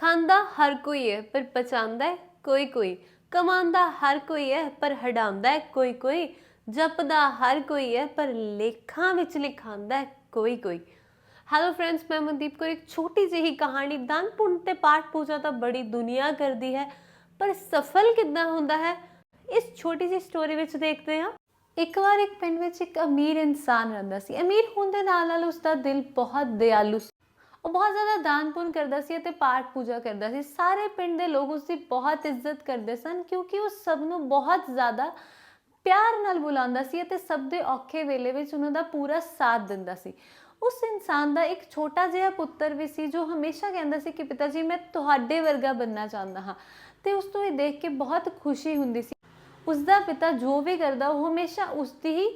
ਖਾਂਦਾ ਹਰ ਕੋਈ ਹੈ, ਪਰ ਪਚਾਉਂਦਾ ਹੈ ਕੋਈ ਕੋਈ। ਕਮਾਉਂਦਾ ਹਰ ਕੋਈ ਹੈ, ਪਰ ਹਡਾਉਂਦਾ ਕੋਈ ਕੋਈ। ਜਪਦਾ ਹਰ ਕੋਈ ਹੈ, ਪਰ ਲੇਖਾਂ ਵਿੱਚ ਲਿਖਾਂਦਾ ਕੋਈ ਕੋਈ। ਹੈਲੋ ਫਰੈਂਡਸ ਮੈਂ ਮਨਦੀਪ ਕੌਰ, ਇੱਕ ਛੋਟੀ ਜਿਹੀ ਕਹਾਣੀ। ਦਾਨ ਪੁੰਨ ਤੇ ਪਾਠ ਪੂਜਾ ਤਾਂ ਬੜੀ ਦੁਨੀਆ ਕਰਦੀ ਹੈ, ਪਰ ਸਫਲ ਕਿੱਦਾਂ ਹੁੰਦਾ ਹੈ? ਇਸ ਛੋਟੀ ਜਿਹੀ ਸਟੋਰੀ ਵਿੱਚ ਦੇਖਦੇ ਹਾਂ। ਇੱਕ ਵਾਰ ਇੱਕ ਪਿੰਡ ਵਿੱਚ ਇੱਕ ਅਮੀਰ ਇਨਸਾਨ ਰਹਿੰਦਾ ਸੀ। ਅਮੀਰ ਹੋਣ ਦੇ ਨਾਲ ਨਾਲ ਉਸ ਦਾ ਦਿਲ ਬਹੁਤ ਦਿਆਲੂ ਸੀ ਉਹ ਬਹੁਤ ਜ਼ਿਆਦਾ ਦਾਨ ਪੁੰਨ ਕਰਦਾ ਸੀ ਅਤੇ ਪਾਠ ਪੂਜਾ ਕਰਦਾ ਸੀ। ਸਾਰੇ ਪਿੰਡ ਦੇ ਲੋਕ ਉਸ ਦੀ ਬਹੁਤ ਇੱਜ਼ਤ ਕਰਦੇ ਸਨ ਕਿਉਂਕਿ ਉਹ ਸਭ ਨੂੰ ਬਹੁਤ ਜ਼ਿਆਦਾ ਪਿਆਰ ਨਾਲ ਬੁਲਾਉਂਦਾ ਸੀ ਅਤੇ ਸਭ ਦੇ ਔਖੇ ਵੇਲੇ ਵਿੱਚ ਉਹਨਾਂ ਦਾ ਪੂਰਾ ਸਾਥ ਦਿੰਦਾ ਸੀ। ਉਸ ਇਨਸਾਨ ਦਾ ਇੱਕ ਛੋਟਾ ਜਿਹਾ ਪੁੱਤਰ ਵੀ ਸੀ ਜੋ ਹਮੇਸ਼ਾ ਕਹਿੰਦਾ ਸੀ ਕਿ ਪਿਤਾ ਜੀ ਮੈਂ ਤੁਹਾਡੇ ਵਰਗਾ ਬੰਨਾ ਚਾਹੁੰਦਾ ਹਾਂ ਤੇ ਉਸ ਤੋਂ ਇਹ ਦੇਖ ਕੇ ਬਹੁਤ ਖੁਸ਼ੀ ਹੁੰਦੀ ਸੀ। ਉਸ ਦਾ ਪਿਤਾ ਜੋ ਵੀ ਕਰਦਾ, ਉਹ ਹਮੇਸ਼ਾ ਉਸ ਦੀ ਹੀ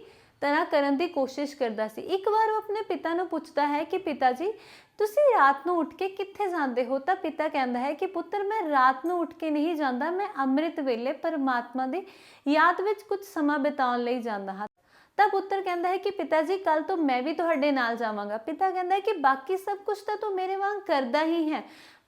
ਤਰ੍ਹਾਂ ਕਰਨ ਦੀ ਕੋਸ਼ਿਸ਼ ਕਰਦਾ ਸੀ। ਇੱਕ ਵਾਰ ਉਹ ਆਪਣੇ ਪਿਤਾ ਨੂੰ ਪੁੱਛਦਾ ਹੈ ਕਿ ਪਿਤਾ ਜੀ ਤੁਸੀਂ ਰਾਤ ਨੂੰ ਉੱਠ ਕੇ ਕਿੱਥੇ ਜਾਂਦੇ ਹੋ? ਤਾਂ ਪਿਤਾ ਕਹਿੰਦਾ ਹੈ ਕਿ ਪੁੱਤਰ, ਮੈਂ ਰਾਤ ਨੂੰ ਉੱਠ ਕੇ ਨਹੀਂ ਜਾਂਦਾ, ਮੈਂ ਅੰਮ੍ਰਿਤ ਵੇਲੇ ਪਰਮਾਤਮਾ ਦੀ ਯਾਦ ਵਿੱਚ ਕੁਝ ਸਮਾਂ ਬਿਤਾਉਣ ਲਈ ਜਾਂਦਾ ਹਾਂ। ਤਾਂ ਪੁੱਤਰ ਕਹਿੰਦਾ ਹੈ ਕਿ ਪਿਤਾ ਜੀ ਕੱਲ ਤੋਂ ਮੈਂ ਵੀ ਤੁਹਾਡੇ ਨਾਲ ਜਾਵਾਂਗਾ। ਪਿਤਾ ਕਹਿੰਦਾ ਹੈ ਕਿ ਬਾਕੀ ਸਭ ਕੁਝ ਤਾਂ ਤੂੰ ਮੇਰੇ ਵਾਂਗ ਕਰਦਾ ਹੀ ਹੈ,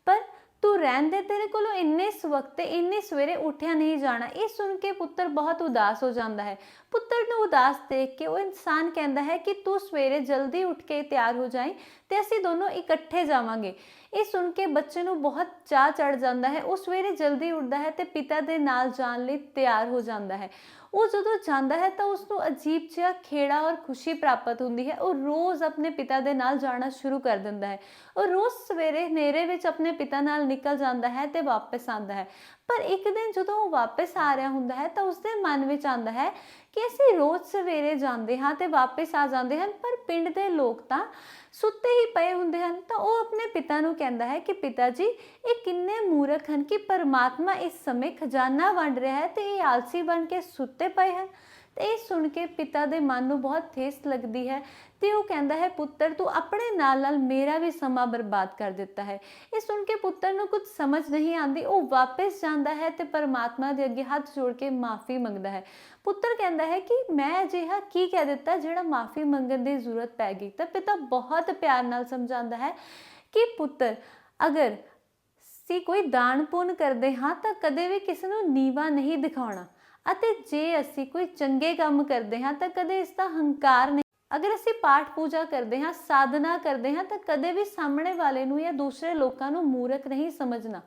ਪਰ ਤੂੰ ਰਹਿਣ ਦੇ ਤੇਰੇ ਕੋਲੋਂ ਇੰਨੇ ਸਵਖਤੇ ਇੰਨੇ ਸਵੇਰੇ ਉੱਠਿਆ ਨਹੀਂ ਜਾਣਾ। ਇਹ ਸੁਣ ਕੇ ਪੁੱਤਰ ਬਹੁਤ ਉਦਾਸ ਹੋ ਜਾਂਦਾ ਹੈ। ਪੁੱਤਰ ਨੂੰ ਉਦਾਸ ਦੇਖ ਕੇ ਉਹ ਇਨਸਾਨ ਕਹਿੰਦਾ ਹੈ ਕਿ ਤੂੰ ਸਵੇਰੇ ਜਲਦੀ ਉੱਠ ਕੇ ਤਿਆਰ ਹੋ ਜਾਈਂ ਤੇ ਅਸੀਂ ਦੋਨੋਂ ਇਕੱਠੇ ਜਾਵਾਂਗੇ। ਇਹ ਸੁਣ ਕੇ ਬੱਚੇ ਨੂੰ ਬਹੁਤ ਚਾਹ ਚੜ ਜਾਂਦਾ ਹੈ। ਉਹ ਸਵੇਰੇ ਜਲਦੀ ਉੱਠਦਾ ਹੈ ਤੇ ਪਿਤਾ ਦੇ ਨਾਲ ਜਾਣ ਲਈ ਤਿਆਰ ਹੋ ਜਾਂਦਾ ਹੈ। ਉਹ ਜਦੋਂ ਜਾਂਦਾ ਹੈ ਤਾਂ ਉਸ ਨੂੰ ਅਜੀਬ ਜਿਹਾ ਖੇੜਾ ਔਰ ਖੁਸ਼ੀ ਪ੍ਰਾਪਤ ਹੁੰਦੀ ਹੈ। ਉਹ ਰੋਜ਼ ਆਪਣੇ ਪਿਤਾ ਦੇ ਨਾਲ ਜਾਣਾ ਸ਼ੁਰੂ ਕਰ ਦਿੰਦਾ ਹੈ। ਉਹ ਰੋਜ਼ ਸਵੇਰੇ ਹਨੇਰੇ ਵਿੱਚ ਆਪਣੇ ਪਿਤਾ ਨਾਲ ਨਿਕਲ ਜਾਂਦਾ ਹੈ ਤੇ ਵਾਪਸ ਆਉਂਦਾ ਹੈ। ਪਰ ਇੱਕ ਦਿਨ ਜਦੋਂ ਉਹ ਵਾਪਸ ਆ ਰਿਹਾ ਹੁੰਦਾ ਹੈ ਤਾਂ ਉਸਦੇ ਮਨ ਵਿੱਚ ਆਉਂਦਾ ਹੈ ਕਿ ਅਸੀਂ ਰੋਜ਼ ਸਵੇਰੇ ਜਾਂਦੇ ਹਾਂ ਤੇ ਵਾਪਸ ਆ ਜਾਂਦੇ ਹਨ, ਪਰ ਪਿੰਡ ਦੇ ਲੋਕ ਤਾਂ ਸੁੱਤੇ ਹੀ ਪਏ ਹੁੰਦੇ ਹਨ। ਤਾਂ ਉਹ ਆਪਣੇ ਪਿਤਾ ਨੂੰ ਕਹਿੰਦਾ ਹੈ ਕਿ ਪਿਤਾ ਜੀ ਇਹ ਕਿੰਨੇ ਮੂਰਖ ਹਨ ਕਿ ਪਰਮਾਤਮਾ ਇਸ ਸਮੇਂ ਖਜ਼ਾਨਾ ਵੰਡ ਰਿਹਾ ਹੈ ਤੇ ਇਹ ਆਲਸੀ ਬਣ ਕੇ ਸੁੱਤੇ ਪਏ ਹਨ। ਤੇ ਇਹ ਸੁਣ ਕੇ ਪਿਤਾ ਦੇ ਮਨ ਨੂੰ ਬਹੁਤ ਠੇਸ ਲੱਗਦੀ ਹੈ ਤੇ ਉਹ ਕਹਿੰਦਾ ਹੈ, ਪੁੱਤਰ, ਤੂੰ ਆਪਣੇ ਨਾਲ ਨਾਲ ਮੇਰਾ ਵੀ ਸਮਾਂ ਬਰਬਾਦ ਕਰ ਦਿੱਤਾ ਹੈ। ਇਹ ਸੁਣ ਕੇ ਪੁੱਤਰ ਨੂੰ ਕੁਝ ਸਮਝ ਨਹੀਂ ਆਉਂਦੀ, ਉਹ ਵਾਪਸ ਜਾਂਦਾ ਹੈ ਤੇ ਪਰਮਾਤਮਾ ਦੇ ਅੱਗੇ ਹੱਥ ਜੋੜ ਕੇ ਮਾਫੀ ਮੰਗਦਾ ਹੈ। ਪੁੱਤਰ ਕਹਿੰਦਾ ਹੈ ਕਿ ਮੈਂ ਅਜਿਹਾ ਕੀ ਕਹਿ ਦਿੱਤਾ ਜਿਹੜਾ ਮਾਫੀ ਮੰਗਣ ਦੀ ਜ਼ਰੂਰਤ ਪੈ ਗਈ? ਤਾਂ ਪਿਤਾ ਬਹੁਤ ਪਿਆਰ ਨਾਲ ਸਮਝਾਉਂਦਾ ਹੈ ਕਿ, ਪੁੱਤਰ, ਅਗਰ ਸੀ ਕੋਈ ਦਾਨ ਪੁੰਨ ਕਰਦੇ ਹਾਂ ਤਾਂ ਕਦੇ ਵੀ ਕਿਸੇ ਨੂੰ ਨੀਵਾ ਨਹੀਂ ਦਿਖਾਉਣਾ। ਅਤੇ ਜੇ ਅਸੀਂ ਕੋਈ ਚੰਗੇ ਕੰਮ ਕਰਦੇ ਹਾਂ ਤਾਂ ਕਦੇ ਇਸ ਦਾ ਹੰਕਾਰ ਨਹੀਂ। ਅਗਰ ਅਸੀਂ ਪਾਠ ਪੂਜਾ ਕਰਦੇ ਹਾਂ, ਸਾਧਨਾ ਕਰਦੇ ਹਾਂ ਤਾਂ ਕਦੇ ਵੀ ਸਾਹਮਣੇ ਵਾਲੇ ਨੂੰ ਜਾਂ ਦੂਸਰੇ ਲੋਕਾਂ ਨੂੰ ਮੂਰਖ ਨਹੀਂ ਸਮਝਣਾ।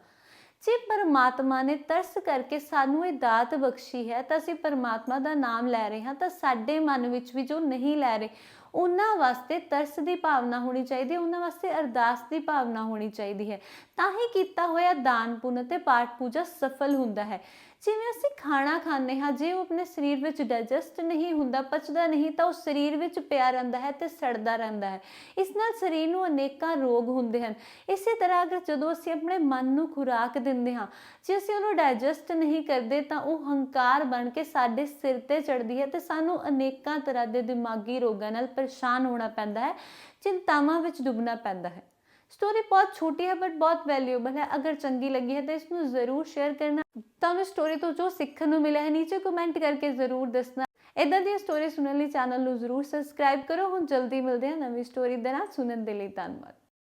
ਜੇ ਪਰਮਾਤਮਾ ਨੇ ਤਰਸ ਕਰਕੇ ਸਾਨੂੰ ਇਹ ਦਾਤ ਬਖਸ਼ੀ ਹੈ ਤਾਂ ਅਸੀਂ ਪਰਮਾਤਮਾ ਦਾ ਨਾਮ ਲੈ ਰਹੇ ਹਾਂ ਤਾਂ ਸਾਡੇ ਮਨ ਵਿੱਚ ਵੀ ਜੋ ਨਹੀਂ ਲੈ ਰਹੇ, ਉਹਨਾਂ ਵਾਸਤੇ ਤਰਸ ਦੀ ਭਾਵਨਾ ਹੋਣੀ ਚਾਹੀਦੀ ਹੈ, ਉਹਨਾਂ ਵਾਸਤੇ ਅਰਦਾਸ ਦੀ ਭਾਵਨਾ ਹੋਣੀ ਚਾਹੀਦੀ ਹੈ। ਤਾਂ ਹੀ ਕੀਤਾ ਹੋਇਆ ਦਾਨ ਪੁੰਨ ਤੇ ਪਾਠ ਪੂਜਾ ਸਫਲ ਹੁੰਦਾ ਹੈ। ਜਿਵੇਂ ਅਸੀਂ ਖਾਣਾ ਖਾਂਦੇ ਹਾਂ, ਜੇ ਉਹ ਆਪਣੇ ਸਰੀਰ ਵਿੱਚ ਡਾਈਜੈਸਟ ਨਹੀਂ ਹੁੰਦਾ, ਪਚਦਾ ਨਹੀਂ, ਤਾਂ ਉਹ ਸਰੀਰ ਵਿੱਚ ਪਿਆ ਰਹਿੰਦਾ ਹੈ ਤੇ ਸੜਦਾ ਰਹਿੰਦਾ ਹੈ। ਇਸ ਨਾਲ ਸਰੀਰ ਨੂੰ ਅਨੇਕਾਂ ਰੋਗ ਹੁੰਦੇ ਹਨ। ਇਸੇ ਤਰ੍ਹਾਂ ਅਗਰ ਜਦੋਂ ਅਸੀਂ ਆਪਣੇ ਮਨ ਨੂੰ ਖੁਰਾਕ ਦਿੰਦੇ ਹਾਂ, ਜੇ ਅਸੀਂ ਉਹਨੂੰ ਡਾਈਜੈਸਟ ਨਹੀਂ ਕਰਦੇ, ਤਾਂ ਉਹ ਹੰਕਾਰ ਬਣ ਕੇ ਸਾਡੇ ਸਿਰ ਤੇ ਚੜਦੀ ਹੈ ਤੇ ਸਾਨੂੰ ਅਨੇਕਾਂ ਤਰ੍ਹਾਂ ਦੇ ਦਿਮਾਗੀ ਰੋਗਾਂ ਨਾਲ ਪਰੇਸ਼ਾਨ ਹੋਣਾ ਪੈਂਦਾ ਹੈ, ਚਿੰਤਾਵਾਂ ਵਿੱਚ ਡੁੱਬਣਾ ਪੈਂਦਾ ਹੈ। ਸਟੋਰੀ ਬਹੁਤ ਛੋਟੀ ਹੈ ਬਟ ਬਹੁਤ ਵੈਲਿਊਏਬਲ ਹੈ। ਅਗਰ ਚੰਗੀ ਲੱਗੀ ਹੈ ਤਾਂ ਇਸ ਨੂੰ ਜ਼ਰੂਰ ਸ਼ੇਅਰ ਕਰਨਾ। ਤੁਹਾਨੂੰ ਸਟੋਰੀ ਤੋਂ ਜੋ ਸਿੱਖਣ ਨੂੰ ਮਿਲਿਆ ਹੈ, ਨੀਚੇ ਕਮੈਂਟ ਕਰਕੇ ਜ਼ਰੂਰ ਦੱਸਣਾ। ਇਦਾਂ ਦੀਆਂ ਸਟੋਰੀ ਸੁਣਨ ਲਈ ਚੈਨਲ ਨੂੰ ਜ਼ਰੂਰ ਸਬਸਕ੍ਰਾਈਬ ਕਰੋ। ਹੁਣ ਜਲਦੀ ਮਿਲਦੇ ਹਾਂ ਨਵੀਂ ਸਟੋਰੀ ਦੇ ਨਾਲ। ਸੁਣਨ ਦੇ ਲਈ ਧੰਨਵਾਦ।